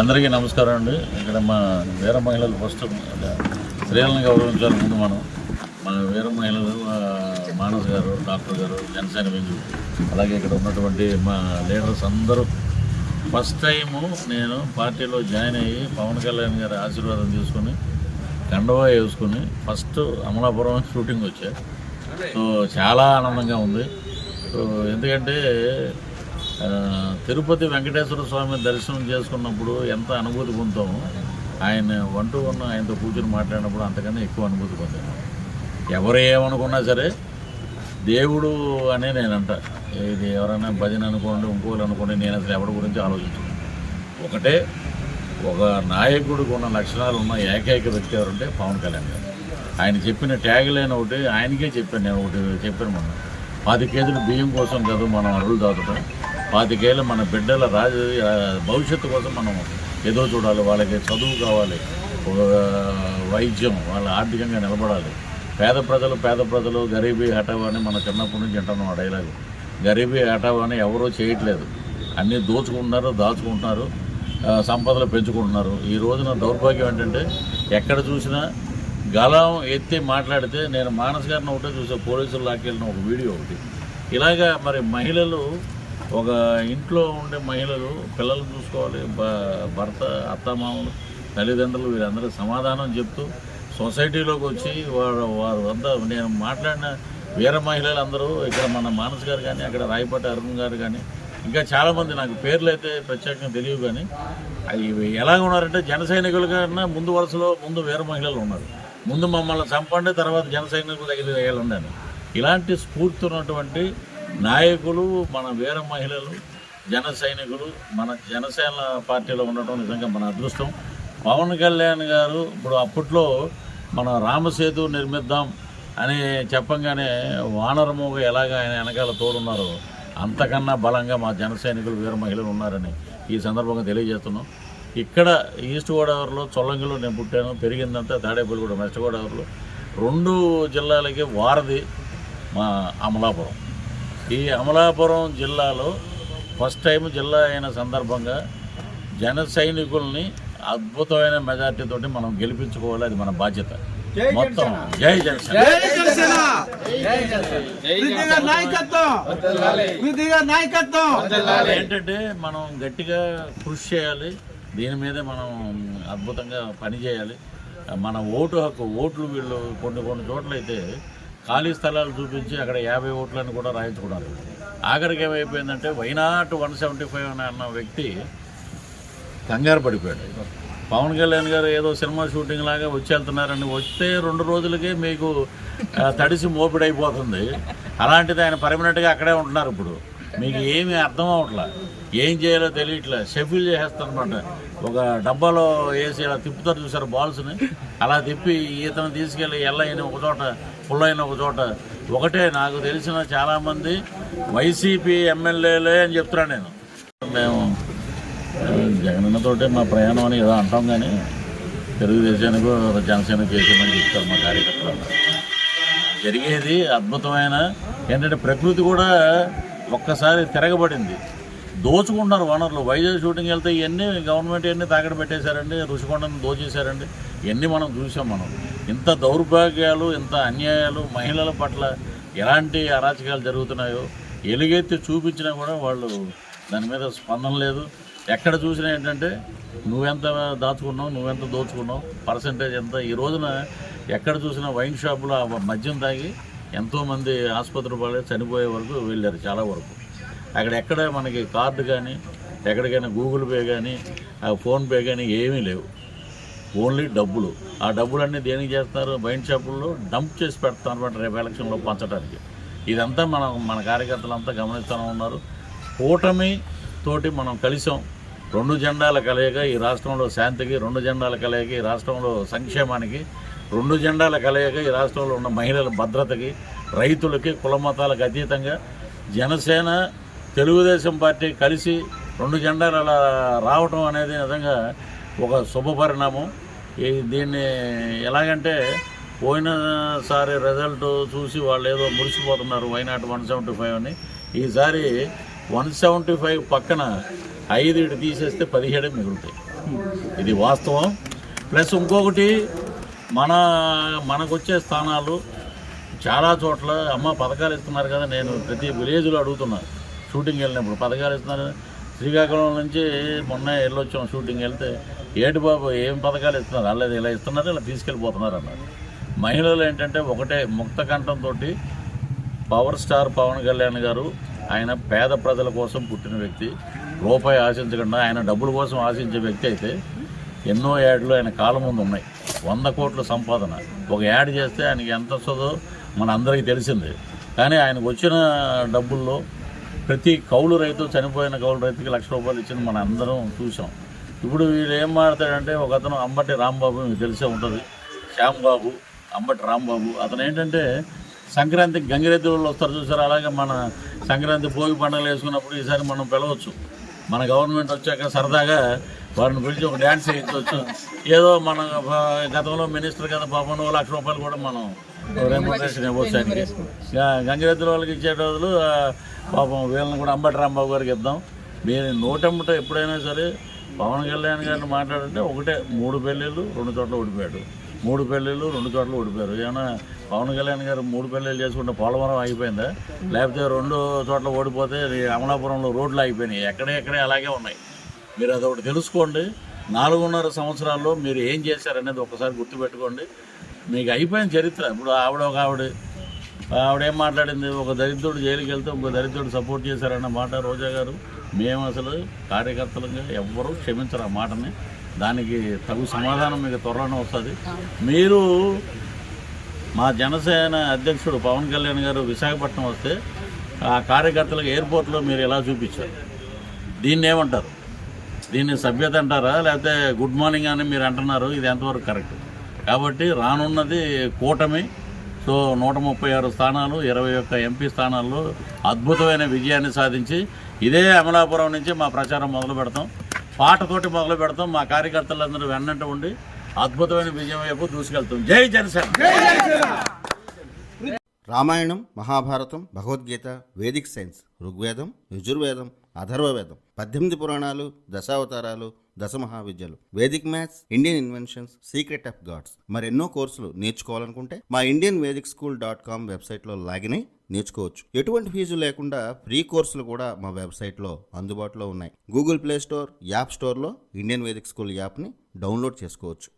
అందరికీ నమస్కారం అండి. ఇక్కడ మా వీర మహిళలు ఫస్ట్ స్త్రీలను గౌరవించాలి ముందు మనం మన వీర మహిళలు మానస్ గారు డాక్టర్ గారు జనసేన వింగు అలాగే ఇక్కడ ఉన్నటువంటి మా లీడర్స్ అందరూ ఫస్ట్ టైము నేను పార్టీలో జాయిన్ అయ్యి పవన్ కళ్యాణ్ గారి ఆశీర్వాదం తీసుకుని కండవా వేసుకుని ఫస్ట్ అమలాపురం షూటింగ్ వచ్చా. సో చాలా ఆనందంగా ఉంది. సో ఎందుకంటే తిరుపతి వెంకటేశ్వర స్వామి దర్శనం చేసుకున్నప్పుడు ఎంత అనుభూతి పొందుతాము ఆయన వంటూ ఉన్న ఆయనతో కూర్చొని మాట్లాడినప్పుడు అంతకన్నా ఎక్కువ అనుభూతి పొందాను ఎవరు ఏమనుకున్నా సరే దేవుడు అనే నేను అంట ఇది ఎవరైనా భజన అనుకోండి ఇంకోళ్ళు అనుకోండి నేను అసలు ఎవరి గురించి ఆలోచించను. ఒకటే ఒక నాయకుడికి ఉన్న లక్షణాలు ఉన్న ఏకైక వ్యక్తి ఎవరంటే పవన్ కళ్యాణ్ గారు. ఆయన చెప్పిన ట్యాగ్ లైన్ ఒకటి ఆయనకే చెప్పాను నేను ఒకటి చెప్పాను మొన్న. పది కేజీలు బియ్యం కోసం కదా మనం అరువులు దాటడం పాతికేళ్ళు మన బిడ్డల రాజ భవిష్యత్తు కోసం మనం ఏదో చూడాలి వాళ్ళకి చదువు కావాలి వైద్యం వాళ్ళ ఆర్థికంగా నిలబడాలి. పేద ప్రజలు పేద ప్రజలు గరీబీ హఠావా అని మన చిన్నప్పటి నుంచి వింటున్నాం ఆ డైలాగు గరీబీ హఠావా అని ఎవరూ చేయట్లేదు. అన్నీ దోచుకుంటున్నారు దాచుకుంటున్నారు సంపదలు పెంచుకుంటున్నారు. ఈ రోజున దౌర్భాగ్యం ఏంటంటే ఎక్కడ చూసినా గలం ఎత్తి మాట్లాడితే నేను మానస్ గారిని ఒకటే చూసా పోలీసులు లాక్కెళ్ళిన ఒక వీడియో ఒకటి. ఇలాగా మరి మహిళలు ఒక ఇంట్లో ఉండే మహిళలు పిల్లలు చూసుకోవాలి భ- భర్త అత్తమామలు తల్లిదండ్రులు వీరందరూ సమాధానం చెప్తూ సొసైటీలోకి వచ్చి వారు వారు అంతా నేను మాట్లాడిన వీర మహిళలు అందరూ ఇక్కడ మన మానస్ గారు కానీ అక్కడ రాయపాటి అరుణ్ గారు కానీ ఇంకా చాలామంది నాకు పేర్లు అయితే ప్రత్యేకంగా తెలియవు కానీ అవి ఎలా ఉన్నారంటే జన సైనికుల కన్నా ముందు వరుసలో ముందు వీర మహిళలు ఉన్నారు. ముందు మమ్మల్ని చంపండి తర్వాత జన సైనికుల దగ్గర వేయాలండి ఇలాంటి స్ఫూర్తి ఉన్నటువంటి నాయకులు మన వీర మహిళలు జన సైనికులు మన జనసేన పార్టీలో ఉండటం నిజంగా మన అదృష్టం. పవన్ కళ్యాణ్ గారు ఇప్పుడు అప్పట్లో మన రామసేతు నిర్మిద్దాం అని చెప్పంగానే వానరమోగ ఎలాగ ఆయన వెనకాల తోడున్నారో అంతకన్నా బలంగా మా జన సైనికులు వీర మహిళలు ఉన్నారని ఈ సందర్భంగా తెలియజేస్తున్నాం. ఇక్కడ ఈస్ట్ గోదావరిలో చొల్లంగిలో నేను పుట్టాను పెరిగిందంతా తాడేపల్లిగూడెం వెస్ట్ గోదావరిలో. రెండు జిల్లాలకి వారధి మా అమలాపురం. ఈ అమలాపురం జిల్లాలో ఫస్ట్ టైం జిల్లా అయిన సందర్భంగా జన సైనికుల్ని అద్భుతమైన మెజార్టీ తోటి మనం గెలిపించుకోవాలి. అది మన బాధ్యత. మొత్తం జై జనసేన. ఏంటంటే మనం గట్టిగా కృషి చేయాలి. దీని మీదే మనం అద్భుతంగా పని చేయాలి మన ఓటు హక్కు ఓట్లు వీళ్ళు కొన్ని కొన్ని చోట్ల అయితే ఖాళీ స్థలాలు చూపించి అక్కడ యాభై ఓట్లను కూడా రాయించుకున్నారు ఆఖరికి ఏమైపోయిందంటే వైనాట్ వన్ సెవెంటీ ఫైవ్ అని అన్న వ్యక్తి కంగారు పడిపోయాడు. పవన్ కళ్యాణ్ గారు ఏదో సినిమా షూటింగ్ లాగా వచ్చేళ్తున్నారని వస్తే రెండు రోజులకే మీకు తడిసి మోపిడైపోతుంది. అలాంటిది ఆయన పర్మనెంట్గా అక్కడే ఉంటున్నారు ఇప్పుడు. మీకు ఏమీ అర్థం అవట్లా ఏం చేయాలో తెలియట్లే. షెఫిల్ చేసేస్తారనమాట ఒక డబ్బాలో వేసి ఇలా తిప్పుతారు చూసారు బాల్స్ని. అలా తిప్పి ఈతను తీసుకెళ్ళి ఎల్లయిన ఒక చోట పుల్లైన ఒక చోట. ఒకటే నాకు తెలిసిన చాలామంది వైసీపీ ఎమ్మెల్యేలే అని చెప్తున్నాను నేను. మేము జగనన్నతోటే మా ప్రయాణం అని ఏదో అంటాం కానీ తెలుగుదేశానికి జనసేన చేసామని చెప్తారు మా కార్యకర్తలు. జరిగేది అద్భుతమైన ఏంటంటే ప్రకృతి కూడా ఒక్కసారి తిరగబడింది. దోచుకుంటున్నారు వనరులు. వైజాగ్ షూటింగ్ వెళ్తే ఇవన్నీ గవర్నమెంట్ ఇవన్నీ తాకడ పెట్టేశారండి ఋషికొండను దోచేశారండి. ఇవన్నీ మనం చూసాం మనం. ఇంత దౌర్భాగ్యాలు ఇంత అన్యాయాలు మహిళల పట్ల ఎలాంటి అరాచకాలు జరుగుతున్నాయో ఎలుగెత్తి చూపించినా కూడా వాళ్ళు దాని మీద స్పందన లేదు. ఎక్కడ చూసినా ఏంటంటే నువ్వెంత దాచుకున్నావు నువ్వెంత దోచుకున్నావు పర్సంటేజ్ ఎంత? ఈ రోజున ఎక్కడ చూసినా వైన్ షాపులో మద్యం తాగి ఎంతోమంది ఆసుపత్రి పాలే చనిపోయే వరకు వెళ్ళారు చాలా వరకు. అక్కడ ఎక్కడ మనకి కార్డు కానీ ఎక్కడికైనా గూగుల్ పే కానీ ఫోన్పే కానీ ఏమీ లేవు. ఓన్లీ డబ్బులు. ఆ డబ్బులన్నీ దేనికి చేస్తున్నారు? వైన్ షాపుల్లో డంప్ చేసి పెడతారు అనమాట రేపు ఎలక్షన్లో పంచడానికి. ఇదంతా మనం మన కార్యకర్తలంతా గమనిస్తూనే ఉన్నారు. కూటమి తోటి మనం కలిసాం. రెండు జెండాల కలయిక ఈ రాష్ట్రంలో శాంతికి రెండు జెండాల కలయిక ఈ రాష్ట్రంలో సంక్షేమానికి రెండు జెండాల కలయిక ఈ రాష్ట్రంలో ఉన్న మహిళల భద్రతకి రైతులకి కుల మతాలకు అతీతంగా జనసేన తెలుగుదేశం పార్టీ కలిసి రెండు జెండాలు అలా రావటం అనేది నిజంగా ఒక శుభ పరిణామం. ఈ దీన్ని ఎలాగంటే పోయినసారి రిజల్ట్ చూసి వాళ్ళు ఏదో మురిసిపోతున్నారు why not one seventy five అని. ఈసారి వన్ సెవెంటీ ఫైవ్ పక్కన ఐదు ఇటు తీసేస్తే పదిహేడే మిగులుతాయి. ఇది వాస్తవం. ప్లస్ ఇంకొకటి మన మనకు వచ్చే స్థానాలు చాలా చోట్ల అమ్మ పథకాలు ఇస్తున్నారు కదా నేను ప్రతి విలేజ్లో అడుగుతున్నా. షూటింగ్ వెళ్ళినప్పుడు పథకాలు ఇస్తున్నారు. శ్రీకాకుళం నుంచి మొన్న వెళ్ళొచ్చాం షూటింగ్ వెళ్తే ఏటి బాబు ఏం పథకాలు ఇస్తున్నారు? అలా ఇలా ఇస్తున్నారు ఇలా తీసుకెళ్ళిపోతున్నారు అన్నారు. మహిళలు ఏంటంటే ఒకటే ముక్త కంఠంతో పవర్ స్టార్ పవన్ కళ్యాణ్ గారు ఆయన పేద ప్రజల కోసం పుట్టిన వ్యక్తి. రూపాయి ఆశించకుండా ఆయన డబ్బుల కోసం ఆశించే వ్యక్తి అయితే ఎన్నో యాడ్లు ఆయన కాలం ముందు ఉన్నాయి. వంద కోట్ల సంపాదన. ఒక యాడ్ చేస్తే ఆయనకి ఎంత వస్తుందో మన అందరికీ తెలిసింది. కానీ ఆయనకు వచ్చిన డబ్బుల్లో ప్రతి కౌలు రైతు చనిపోయిన కౌలు రైతుకి లక్ష రూపాయలు ఇచ్చింది మన అందరం చూసాం ఇప్పుడు వీళ్ళు ఏం మాడతాడంటే ఒక అతను అంబటి రాంబాబు మీకు తెలిసే ఉంటుంది. శ్యాంబాబు అంబటి రాంబాబు. అతను ఏంటంటే సంక్రాంతికి గంగిరెద్దు వాళ్ళు వస్తారు చూసారు? అలాగే మన సంక్రాంతి భోగి పండుగలు వేసుకున్నప్పుడు ఈసారి మనం పిలవచ్చు. మన గవర్నమెంట్ వచ్చాక సరదాగా వారిని పిలిచి ఒక డ్యాన్స్ వేయించవచ్చు ఏదో మన గతంలో మినిస్టర్ కదా పాపం లక్ష రూపాయలు కూడా మనం రెమ్యూనరేషన్ ఇవ్వచ్చు ఆయనకి. గంగిరెద్దుల వాళ్ళకి ఇచ్చే రోజులు పాపం వీళ్ళని కూడా అంబటి రాంబాబు గారికి ఇద్దాం. మీరు నోటమ్మట ఎప్పుడైనా సరే పవన్ కళ్యాణ్ గారిని మాట్లాడంటే ఒకటే మూడు పెళ్ళిళ్ళు రెండు చోట్ల ఓడిపోయాడు. మూడు పెళ్ళిళ్ళు రెండు చోట్ల ఓడిపోయారు. ఏమైనా పవన్ కళ్యాణ్ గారు మూడు పెళ్ళిళ్ళు చేసుకుంటే పోలవరం అయిపోయిందా లేకపోతే రెండు చోట్ల ఓడిపోతే అమలాపురంలో రోడ్లు అయిపోయినాయి ఎక్కడే ఎక్కడే అలాగే ఉన్నాయి. మీరు అదొకటి తెలుసుకోండి. నాలుగున్నర సంవత్సరాల్లో మీరు ఏం చేశారనేది ఒకసారి గుర్తుపెట్టుకోండి. మీకు అయిపోయిన చరిత్ర. ఇప్పుడు ఆవిడ ఒక ఆవిడ ఆవిడ ఏం మాట్లాడింది? ఒక దరిద్రుడు జైలుకి వెళ్తే ఒక దరిద్రుడు సపోర్ట్ చేశారన్న మాట రోజా గారు. మేము అసలు కార్యకర్తలుగా ఎవ్వరూ క్షమించరు ఆ మాటని. దానికి తగు సమాధానం మీకు త్వరలోనే వస్తుంది. మీరు మా జనసేన అధ్యక్షుడు పవన్ కళ్యాణ్ గారు విశాఖపట్నం వస్తే ఆ కార్యకర్తలకు ఎయిర్పోర్ట్లో మీరు ఎలా చూపించారు? దీన్ని ఏమంటారు దీన్ని సభ్యత అంటారా? లేకపోతే గుడ్ మార్నింగ్ అని మీరు అంటున్నారు ఇది ఎంతవరకు కరెక్ట్? కాబట్టి రానున్నది కూటమి సో నూట ముప్పై ఆరు స్థానాలు ఇరవై ఒక్క ఎంపీ స్థానాల్లో అద్భుతమైన విజయాన్ని సాధించి ఇదే అమలాపురం నుంచి మా ప్రచారం మొదలు పెడతాం. పాటతోటి మొదలు పెడతాం. మా కార్యకర్తలందరూ వెన్నంట ఉండి అద్భుతమైన విజయం వైపు దూసుకెళ్తాం. జై జనసేన! రామాయణం మహాభారతం భగవద్గీత వేదిక్ సైన్స్ ఋగ్వేదం యజుర్వేదం అథర్వవేదం పద్దెనిమిది పురాణాలు దశావతారాలు దశ మహావిద్యలు vedic maths Indian inventions secret of gods. మరెన్నో కోర్సులు నేర్చుకోవాలనుకుంటే మా Indian vedic school dot com వెబ్సైట్లో లాగిన్ అయి నేర్చుకోవచ్చు. ఎటువంటి ఫీజు లేకుండా ఫ్రీ కోర్సులు కూడా మా వెబ్సైట్లో అందుబాటులో ఉన్నాయి. గూగుల్ ప్లే స్టోర్ యాప్ స్టోర్లో ఇండియన్ వేదిక్ స్కూల్ యాప్ని డౌన్లోడ్ చేసుకోవచ్చు.